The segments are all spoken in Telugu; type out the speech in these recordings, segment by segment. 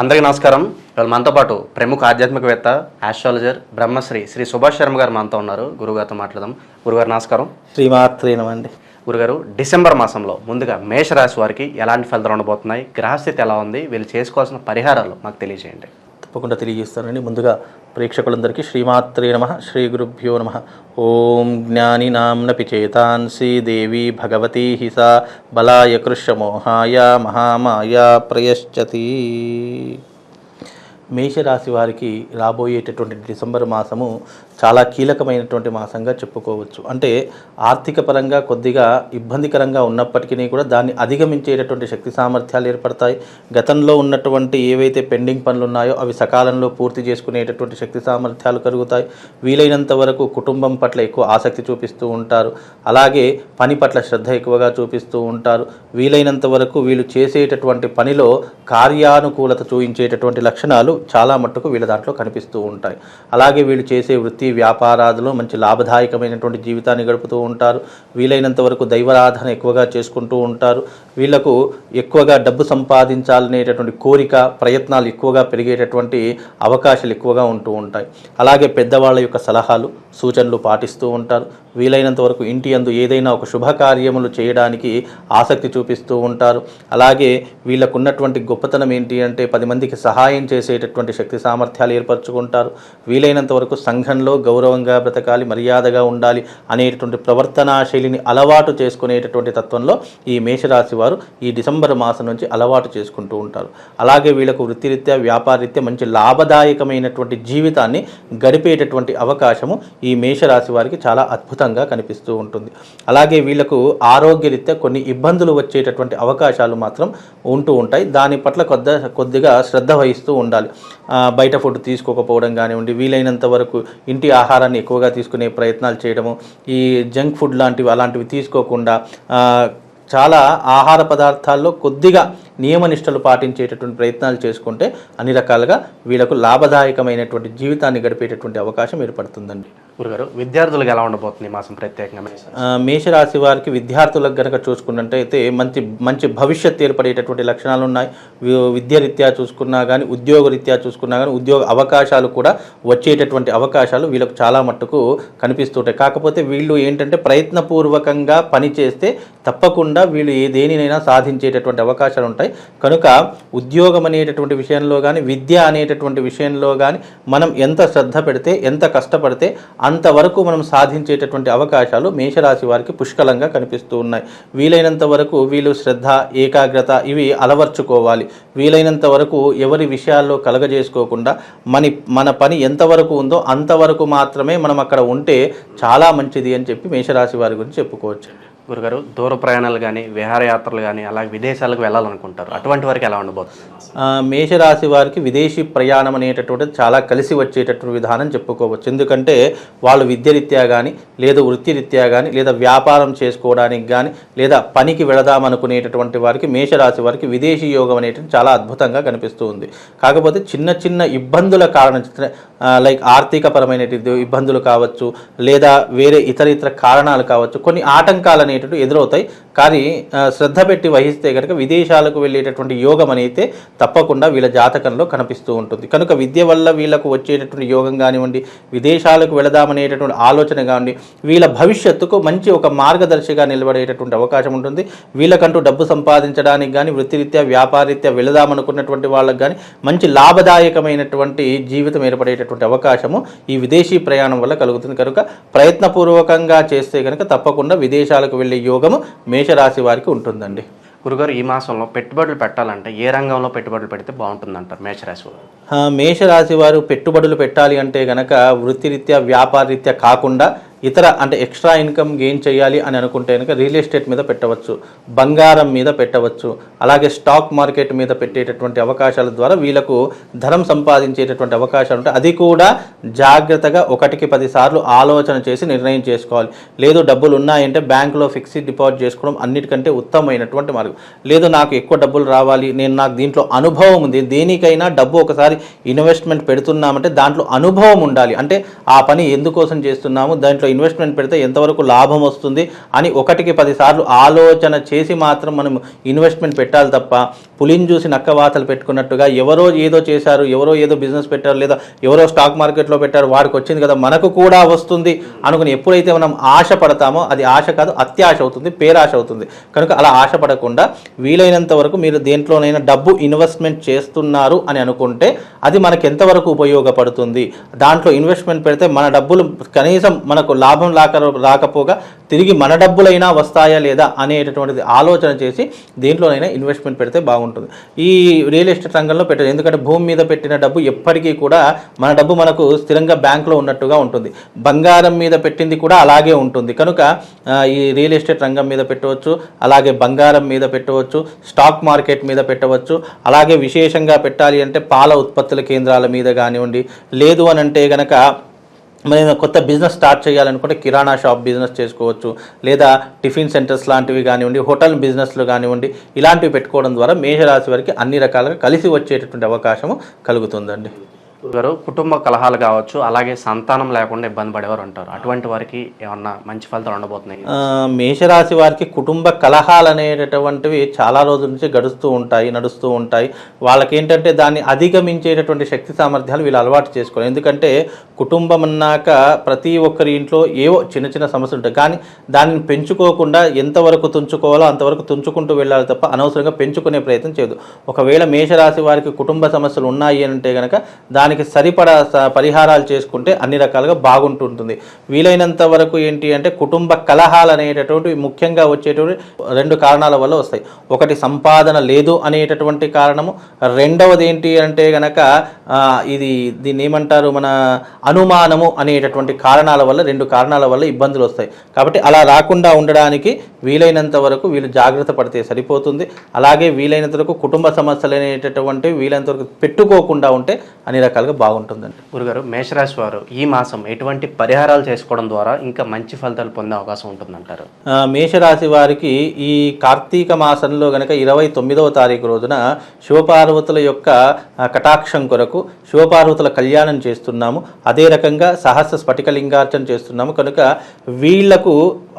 అందరికీ నమస్కారం. ఇవాళ మనతో పాటు ప్రముఖ ఆధ్యాత్మికవేత్త ఆస్ట్రాలజర్ బ్రహ్మశ్రీ శ్రీ సుభాష్ శర్మ గారు మనతో ఉన్నారు. గురుగారితో మాట్లాడదాం. గురుగారు నమస్కారం. శ్రీమాత్రే నమండి గురుగారు డిసెంబర్ మాసంలో ముందుగా మేషరాశి వారికి ఎలాంటి ఫలితాలు ఉండబోతున్నాయి? గ్రహస్థితి ఎలా ఉంది? వీళ్ళు చేసుకోవాల్సిన పరిహారాలు మాకు తెలియజేయండి. తప్పకుండా తెలియజేస్తానండి ముందుగా ప్రేక్షకులందరికీ శ్రీమాత్రే నమ శ్రీ గురుభ్యో నమ. ఓం జ్ఞాని నామ్నపి పిచేతాన్సి దేవి భగవతి హిసా బలాయ కృష్ణమోహాయ మహామాయ ప్రయశ్చతి. మేషరాశి వారికి రాబోయేటటువంటి డిసెంబర్ మాసము చాలా కీలకమైనటువంటి మాసంగా చెప్పుకోవచ్చు. అంటే ఆర్థిక పరంగా కొద్దిగా ఇబ్బందికరంగా ఉన్నప్పటికీ కూడా దాన్ని అధిగమించేటటువంటి శక్తి సామర్థ్యాలు ఏర్పడతాయి. గతంలో ఉన్నటువంటి ఏవైతే పెండింగ్ పనులు ఉన్నాయో అవి సకాలంలో పూర్తి చేసుకునేటటువంటి శక్తి సామర్థ్యాలు కలుగుతాయి. వీలైనంత వరకు కుటుంబం పట్ల ఎక్కువ ఆసక్తి చూపిస్తూ ఉంటారు. అలాగే పని పట్ల శ్రద్ధ ఎక్కువగా చూపిస్తూ ఉంటారు. వీలైనంత వరకు వీళ్ళు చేసేటటువంటి పనిలో కార్యానుకూలత చూపించేటటువంటి లక్షణాలు చాలా మట్టుకు వీళ్ళ దాంట్లో కనిపిస్తూ ఉంటాయి. అలాగే వీళ్ళు చేసే వృత్తి వ్యాపారాదులో మంచి లాభదాయకమైనటువంటి జీవితాన్ని గడుపుతూ ఉంటారు. వీలైనంత వరకు దైవరాధన ఎక్కువగా చేసుకుంటూ ఉంటారు. వీళ్ళకు ఎక్కువగా డబ్బు సంపాదించాలనేటటువంటి కోరిక ప్రయత్నాలు ఎక్కువగా పెరిగేటటువంటి అవకాశాలు ఎక్కువగా ఉంటూ ఉంటాయి. అలాగే పెద్దవాళ్ళ యొక్క సలహాలు సూచనలు పాటిస్తూ ఉంటారు. వీలైనంత వరకు ఇంటి అందు ఏదైనా ఒక శుభకార్యములు చేయడానికి ఆసక్తి చూపిస్తూ ఉంటారు. అలాగే వీళ్ళకున్నటువంటి గొప్పతనం ఏంటి అంటే పది మందికి సహాయం చేసేటటువంటి శక్తి సామర్థ్యాలు ఏర్పరచుకుంటారు. వీలైనంత వరకు సంఘంలో గౌరవంగా బ్రతకాలి మర్యాదగా ఉండాలి అనేటటువంటి ప్రవర్తనా శైలిని అలవాటు చేసుకునేటటువంటి తత్వంలో ఈ మేషరాశి వారు ఈ డిసెంబర్ మాసం నుంచి అలవాటు చేసుకుంటూ ఉంటారు. అలాగే వీళ్ళకు వృత్తిరీత్యా వ్యాపారరీత్యా మంచి లాభదాయకమైనటువంటి జీవితాన్ని గడిపేటటువంటి అవకాశము ఈ మేషరాశి వారికి చాలా అద్భుతంగా కనిపిస్తూ ఉంటుంది. అలాగే వీళ్ళకు ఆరోగ్యరీత్యా కొన్ని ఇబ్బందులు వచ్చేటటువంటి అవకాశాలు మాత్రం ఉంటూ ఉంటాయి. దాని పట్ల కొద్ద కొద్దిగా శ్రద్ధ వహిస్తూ ఉండాలి. బయట ఫుడ్ తీసుకోకపోవడం కానివ్వండి వీలైనంత వరకు ఇంటి ఆహారాన్ని ఎక్కువగా తీసుకునే ప్రయత్నాలు చేయడము ఈ జంక్ ఫుడ్ లాంటివి అలాంటివి తీసుకోకుండా చాలా ఆహార పదార్థాల్లో కొద్దిగా నియమనిష్టలు పాటించేటటువంటి ప్రయత్నాలు చేసుకుంటే అన్ని రకాలుగా వీళ్ళకు లాభదాయకమైనటువంటి జీవితాన్ని గడిపేటటువంటి అవకాశం ఏర్పడుతుందండి. గురుగారు విద్యార్థులకు ఎలా ఉండబోతుంది మాసం ప్రత్యేకంగా మేషరాశి? వారికి విద్యార్థులకు గనక చూసుకున్నట్టయితే మంచి మంచి భవిష్యత్తు ఏర్పడేటటువంటి లక్షణాలు ఉన్నాయి. విద్యారీత్యా చూసుకున్నా కానీ ఉద్యోగ రీత్యా చూసుకున్నా కానీ ఉద్యోగ అవకాశాలు కూడా వచ్చేటటువంటి అవకాశాలు వీళ్ళకు చాలా మట్టుకు కనిపిస్తుంటాయి. కాకపోతే వీళ్ళు ఏంటంటే ప్రయత్నపూర్వకంగా పని చేస్తే తప్పకుండా వీళ్ళు ఏ దేనినైనా సాధించేటటువంటి అవకాశాలు ఉంటాయి. కనుక ఉద్యోగం అనేటటువంటి విషయంలో కానీ విద్య అనేటటువంటి విషయంలో కానీ మనం ఎంత శ్రద్ధ పెడితే ఎంత కష్టపడితే అంతవరకు మనం సాధించేటటువంటి అవకాశాలు మేషరాశి వారికి పుష్కలంగా కనిపిస్తూ ఉన్నాయి. వీలైనంత వరకు వీళ్ళు శ్రద్ధ ఏకాగ్రత ఇవి అలవర్చుకోవాలి. వీలైనంత వరకు ఎవరి విషయాల్లో కలగజేసుకోకుండా మన మన పని ఎంతవరకు ఉందో అంతవరకు మాత్రమే మనం అక్కడ ఉంటే చాలా మంచిది అని చెప్పి మేషరాశి వారి గురించి చెప్పుకోవచ్చు. గురుగారు దూర ప్రయాణాలు కానీ విహారయాత్రలు కానీ అలాగే విదేశాలకు వెళ్ళాలనుకుంటారు. అటువంటి వారికి ఎలా ఉండబోతుంది మేషరాశి వారికి విదేశీ ప్రయాణం అనేటటువంటిది చాలా కలిసి వచ్చేటటువంటి విధానం చెప్పుకోవచ్చు. ఎందుకంటే వాళ్ళు విద్యరీత్యా కానీ లేదా వృత్తిరీత్యా కానీ లేదా వ్యాపారం చేసుకోవడానికి కానీ లేదా పనికి వెళదాం అనుకునేటటువంటి వారికి మేషరాశి వారికి విదేశీ యోగం అనేటువంటి చాలా అద్భుతంగా కనిపిస్తూ ఉంది. కాకపోతే చిన్న చిన్న ఇబ్బందుల కారణం లైక్ ఆర్థికపరమైన ఇబ్బందులు కావచ్చు లేదా వేరే ఇతర ఇతర కారణాలు కావచ్చు కొన్ని ఆటంకాలు అనేటటువంటి ఎదురవుతాయి. కానీ శ్రద్ధ పెట్టి వహిస్తే కనుక విదేశాలకు వెళ్ళేటటువంటి యోగం అనేది తప్పకుండా వీళ్ళ జాతకంలో కనిపిస్తూ ఉంటుంది. కనుక విద్య వల్ల వీళ్ళకు వచ్చేటటువంటి యోగం కానివ్వండి విదేశాలకు వెళదామనేటటువంటి ఆలోచన కానివ్వండి వీళ్ళ భవిష్యత్తుకు మంచి ఒక మార్గదర్శిగా నిలబడేటటువంటి అవకాశం ఉంటుంది. వీళ్ళకంటూ డబ్బు సంపాదించడానికి కానీ వృత్తిరీత్యా వ్యాపారరీత్యా వెళదామనుకున్నటువంటి వాళ్ళకి కానీ మంచి లాభదాయకమైనటువంటి జీవితం ఏర్పడేటటువంటి అవకాశము ఈ విదేశీ ప్రయాణం వల్ల కలుగుతుంది. కనుక ప్రయత్నపూర్వకంగా చేస్తే కనుక తప్పకుండా విదేశాలకు వెళ్ళే యోగము మేషరాశి వారికి ఉంటుందండి. గురుగారు ఈ మాసంలో పెట్టుబడులు పెట్టాలంటే ఏ రంగంలో పెట్టుబడులు పెడితే బాగుంటుందంటారు మేషరాశి వారు? మేషరాశి వారు పెట్టుబడులు పెట్టాలి అంటే గనక వృత్తిరీత్యా వ్యాపారరీత్యా కాకుండా ఇతర అంటే ఎక్స్ట్రా ఇన్కమ్ గెయిన్ చేయాలి అని అనుకుంటే కనుక రియల్ ఎస్టేట్ మీద పెట్టవచ్చు బంగారం మీద పెట్టవచ్చు అలాగే స్టాక్ మార్కెట్ మీద పెట్టేటటువంటి అవకాశాల ద్వారా వీళ్ళకు ధనం సంపాదించేటటువంటి అవకాశాలు ఉంటాయి. అది కూడా జాగ్రత్తగా ఒకటికి పదిసార్లు ఆలోచన చేసి నిర్ణయం చేసుకోవాలి. లేదు డబ్బులు ఉన్నాయంటే బ్యాంకులో ఫిక్స్డ్ డిపాజిట్ చేసుకోవడం అన్నిటికంటే ఉత్తమమైనటువంటి మార్గం. లేదు నాకు ఎక్కువ డబ్బులు రావాలి నేను నాకు దీంట్లో అనుభవం ఉంది దేనికైనా డబ్బు ఒకసారి ఇన్వెస్ట్మెంట్ పెడుతున్నామంటే దాంట్లో అనుభవం ఉండాలి. అంటే ఆ పని ఎందుకోసం చేస్తున్నాము దాంట్లో ఇన్వెస్ట్మెంట్ పెడితే ఎంతవరకు లాభం వస్తుంది అని ఒకటికి పదిసార్లు ఆలోచన చేసి మాత్రం మనం ఇన్వెస్ట్మెంట్ పెట్టాలి తప్ప పులిని చూసి నక్క వాతలు పెట్టుకున్నట్టుగా ఎవరో ఏదో చేశారు ఎవరో ఏదో బిజినెస్ పెట్టారు లేదా ఎవరో స్టాక్ మార్కెట్లో పెట్టారు వాడికి వచ్చింది కదా మనకు కూడా వస్తుంది అనుకుని ఎప్పుడైతే మనం ఆశ పడతామో అది ఆశ కాదు అత్యాశ అవుతుంది పేరాశ అవుతుంది. కనుక అలా ఆశపడకుండా వీలైనంత వరకు మీరు దేంట్లోనైనా డబ్బు ఇన్వెస్ట్మెంట్ చేస్తున్నారు అని అనుకుంటే అది మనకు ఎంతవరకు ఉపయోగపడుతుంది? దాంట్లో ఇన్వెస్ట్మెంట్ పెడితే మన డబ్బులు కనీసం మనకు లాభం రాక రాకపోగా తిరిగి మన డబ్బులైనా వస్తాయా లేదా అనేటటువంటిది ఆలోచన చేసి దేంట్లోనైనా ఇన్వెస్ట్మెంట్ పెడితే బాగుంటుంది. ఈ రియల్ ఎస్టేట్ రంగంలో పెట్టారు ఎందుకంటే భూమి మీద పెట్టిన డబ్బు ఎప్పటికీ కూడా మన డబ్బు మనకు స్థిరంగా బ్యాంకులో ఉన్నట్టుగా ఉంటుంది. బంగారం మీద పెట్టింది కూడా అలాగే ఉంటుంది. కనుక ఈ రియల్ ఎస్టేట్ రంగం మీద పెట్టవచ్చు అలాగే బంగారం మీద పెట్టవచ్చు స్టాక్ మార్కెట్ మీద పెట్టవచ్చు అలాగే విశేషంగా పెట్టాలి అంటే పాల ఉత్పత్తుల కేంద్రాల మీద కానివ్వండి లేదు అని అంటే గనక మనం కొత్త బిజినెస్ స్టార్ట్ చేయాలనుకుంటే కిరాణా షాప్ బిజినెస్ చేసుకోవచ్చు లేదా టిఫిన్ సెంటర్స్ లాంటివి కానివ్వండి హోటల్ బిజినెస్లు కానివ్వండి ఇలాంటివి పెట్టుకోవడం ద్వారా మేషరాశి వారికి అన్ని రకాలుగా కలిసి వచ్చేటటువంటి అవకాశము కలుగుతుందండి. గారు కుటుంబ కలహాలు కావచ్చు అలాగే సంతానం లేకుండా ఇబ్బంది పడేవారు ఉంటారు అటువంటి వారికి ఏమన్నా మంచి ఫలితాలు ఉండబోతున్నాయి? మేషరాశి వారికి కుటుంబ కలహాలు అనేటటువంటివి చాలా రోజుల నుంచి గడుస్తూ ఉంటాయి నడుస్తూ ఉంటాయి. వాళ్ళకి ఏంటంటే దాన్ని అధిగమించేటటువంటి శక్తి సామర్థ్యాలు వీళ్ళు అలవాటు చేసుకోవాలి. ఎందుకంటే కుటుంబం అన్నాక ప్రతి ఒక్కరి ఇంట్లో ఏవో చిన్న చిన్న సమస్యలు ఉంటాయి. కానీ దానిని పెంచుకోకుండా ఎంతవరకు తుంచుకోవాలో అంతవరకు తుంచుకుంటూ వెళ్ళాలి తప్ప అనవసరంగా పెంచుకునే ప్రయత్నం చేయదు. ఒకవేళ మేషరాశి వారికి కుటుంబ సమస్యలు ఉన్నాయి అని అంటే కనుక దానికి సరిపడా పరిహారాలు చేసుకుంటే అన్ని రకాలుగా బాగుంటుంటుంది. వీలైనంత వరకు ఏంటి అంటే కుటుంబ కలహాలు అనేటటువంటి ముఖ్యంగా వచ్చేటువంటి రెండు కారణాల వల్ల వస్తాయి. ఒకటి సంపాదన లేదు అనేటటువంటి కారణము. రెండవది ఏంటి అంటే గనక ఇది దీన్ని ఏమంటారు? మన అనుమానము అనేటటువంటి కారణాల వల్ల రెండు కారణాల వల్ల ఇబ్బందులు వస్తాయి. కాబట్టి అలా రాకుండా ఉండడానికి వీలైనంత వరకు వీళ్ళు జాగ్రత్త పడితే సరిపోతుంది. అలాగే వీలైనంత వరకు కుటుంబ సమస్యలు అనేటటువంటి వీలైనంత వరకు పెట్టుకోకుండా ఉంటే అన్ని రకాలుగా బాగుంటుందండి. గురుగారు మేషరాశి వారు ఈ మాసం ఎటువంటి పరిహారాలు చేసుకోవడం ద్వారా ఇంకా మంచి ఫలితాలు పొందే అవకాశం ఉంటుందంటారు? మేషరాశి వారికి ఈ కార్తీక మాసంలో గనక ఇరవై తొమ్మిదవ తారీఖు రోజున శివపార్వతుల యొక్క కటాక్షం కొరకు శివపార్వతుల కళ్యాణం చేస్తున్నాము. అదే రకంగా సహస్ర స్ఫటికలింగార్చన చేస్తున్నాము. కనుక వీళ్ళకు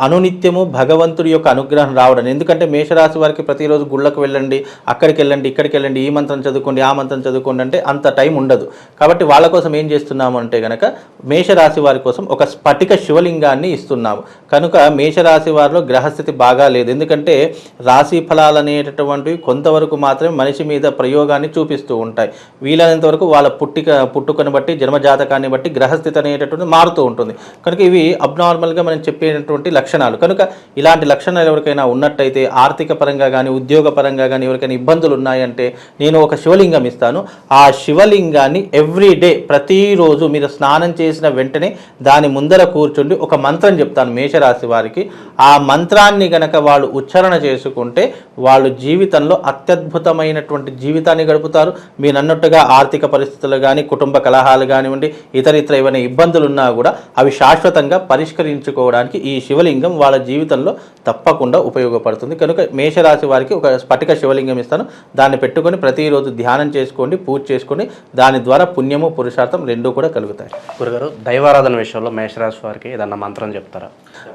అనునిత్యము భగవంతుడి యొక్క అనుగ్రహం రావడం. ఎందుకంటే మేషరాశి వారికి ప్రతిరోజు గుళ్ళకు వెళ్ళండి అక్కడికి వెళ్ళండి ఇక్కడికి వెళ్ళండి ఈ మంత్రం చదువుకోండి ఆ మంత్రం చదువుకోండి అంటే అంత టైం ఉండదు. కాబట్టి వాళ్ళ కోసం ఏం చేస్తున్నాము అంటే కనుక మేషరాశి వారి కోసం ఒక స్ఫటిక శివలింగాన్ని ఇస్తున్నాము. కనుక మేషరాశి వారిలో గ్రహస్థితి బాగా లేదు. ఎందుకంటే రాశి ఫలాలు అనేటటువంటివి కొంతవరకు మాత్రమే మనిషి మీద ప్రయోగాన్ని చూపిస్తూ ఉంటాయి. వీలైనంత వరకు వాళ్ళ పుట్టిక పుట్టుకను బట్టి జన్మజాతకాన్ని బట్టి గ్రహస్థితి అనేటటువంటి మారుతూ ఉంటుంది. కనుక ఇవి అబ్నార్మల్గా మనం చెప్పేటటువంటి లక్షణాలు. కనుక ఇలాంటి లక్షణాలు ఎవరికైనా ఉన్నట్టయితే ఆర్థిక పరంగా కానీ ఉద్యోగ పరంగా కానీ ఎవరికైనా ఇబ్బందులు ఉన్నాయంటే నేను ఒక శివలింగం ఇస్తాను. ఆ శివలింగాన్ని ఎవ్ డే ప్రతిరోజు మీరు స్నానం చేసిన వెంటనే దాని ముందర కూర్చుండి ఒక మంత్రం చెప్తాను మేషరాశి వారికి. ఆ మంత్రాన్ని గనక వాళ్ళు ఉచ్చారణ చేసుకుంటే వాళ్ళు జీవితంలో అత్యద్భుతమైనటువంటి జీవితాన్ని గడుపుతారు. మీరు అన్నట్టుగా ఆర్థిక పరిస్థితులు కానీ కుటుంబ కలహాలు కానివ్వండి ఇతర ఇతర ఏమైనా ఇబ్బందులు ఉన్నా కూడా అవి శాశ్వతంగా పరిష్కరించుకోవడానికి ఈ శివలింగం వాళ్ళ జీవితంలో తప్పకుండా ఉపయోగపడుతుంది. కనుక మేషరాశి వారికి ఒక స్ఫటిక శివలింగం ఇస్తాను. దాన్ని పెట్టుకొని ప్రతిరోజు ధ్యానం చేసుకోండి పూజ చేసుకోండి. దాని ద్వారా పుణ్యము పురుషార్థం రెండూ కూడా కలుగుతాయి. గురుగారు దైవారాధన విషయంలో మేషరాశి వారికి ఏదన్నా మంత్రం చెప్తారా?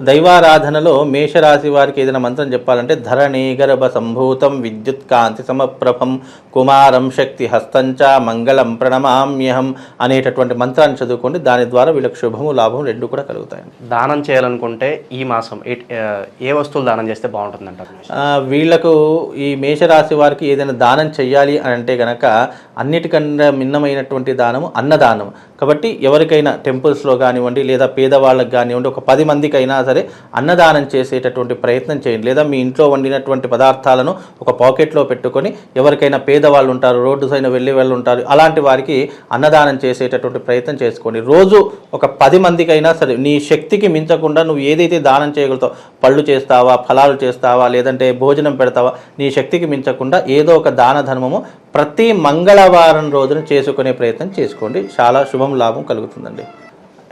దైవారాధనలో మేషరాశి వారికి ఏదైనా మంత్రం చెప్పాలంటే ధరణి గర్భ సంభూతం విద్యుత్ కాంతి సమప్రభం కుమారం శక్తి హస్తంచ మంగళం ప్రణమామ్యహం అనేటటువంటి మంత్రాన్ని చదువుకోండి. దాని ద్వారా వీళ్ళకి శుభము లాభం రెండు కూడా కలుగుతాయండి. దానం చేయాలనుకుంటే ఈ మాసం ఏ వస్తువులు దానం చేస్తే బాగుంటుందంట ఆ, వీళ్ళకు ఈ మేషరాశి వారికి ఏదైనా దానం చేయాలి అని అంటే గనక అన్నిటికన్నా మిన్నమైనటువంటి దానము అన్నదానం. కాబట్టి ఎవరికైనా టెంపుల్స్లో కానివ్వండి లేదా పేదవాళ్ళకి కానివ్వండి ఒక పది మందికైనా సరే అన్నదానం చేసేటటువంటి ప్రయత్నం చేయండి. లేదా మీ ఇంట్లో వండినటువంటి పదార్థాలను ఒక పాకెట్లో పెట్టుకొని ఎవరికైనా పేదవాళ్ళు ఉంటారు రోడ్డు సైన వెళ్ళే వాళ్ళు ఉంటారు అలాంటి వారికి అన్నదానం చేసేటటువంటి ప్రయత్నం చేసుకోండి. రోజు ఒక పది మందికైనా సరే నీ శక్తికి మించకుండా నువ్వు ఏదైతే దానం చేయగలుగుతావు పళ్ళు చేస్తావా? ఫలాలు చేస్తావా? లేదంటే భోజనం పెడతావా? నీ శక్తికి మించకుండా ఏదో ఒక దాన ధర్మము ప్రతి మంగళవారం రోజున చేసుకునే ప్రయత్నం చేసుకోండి. చాలా శుభం లాభం కలుగుతుందండి.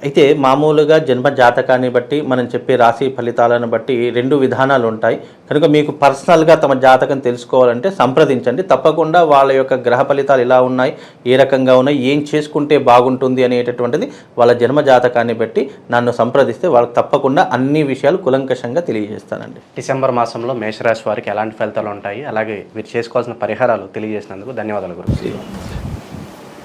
అయితే మామూలుగా జన్మ జాతకాన్ని బట్టి మనం చెప్పే రాశి ఫలితాలను బట్టి రెండు విధానాలు ఉంటాయి. కనుక మీకు పర్సనల్గా తమ జాతకం తెలుసుకోవాలంటే సంప్రదించండి. తప్పకుండా వాళ్ళ యొక్క గ్రహ ఫలితాలు ఎలా ఉన్నాయి ఏ రకంగా ఉన్నాయి ఏం చేసుకుంటే బాగుంటుంది అనేటటువంటిది వాళ్ళ జన్మ జాతకాన్ని బట్టి నన్ను సంప్రదిస్తే వాళ్ళకి తప్పకుండా అన్ని విషయాలు కులంకషంగా తెలియజేస్తానండి. డిసెంబర్ మాసంలో మేషరాశి వారికి ఎలాంటి ఫలితాలు ఉంటాయి? అలాగే వీరు చేసుకోవాల్సిన పరిహారాలు తెలియజేసినందుకు ధన్యవాదాలు గురు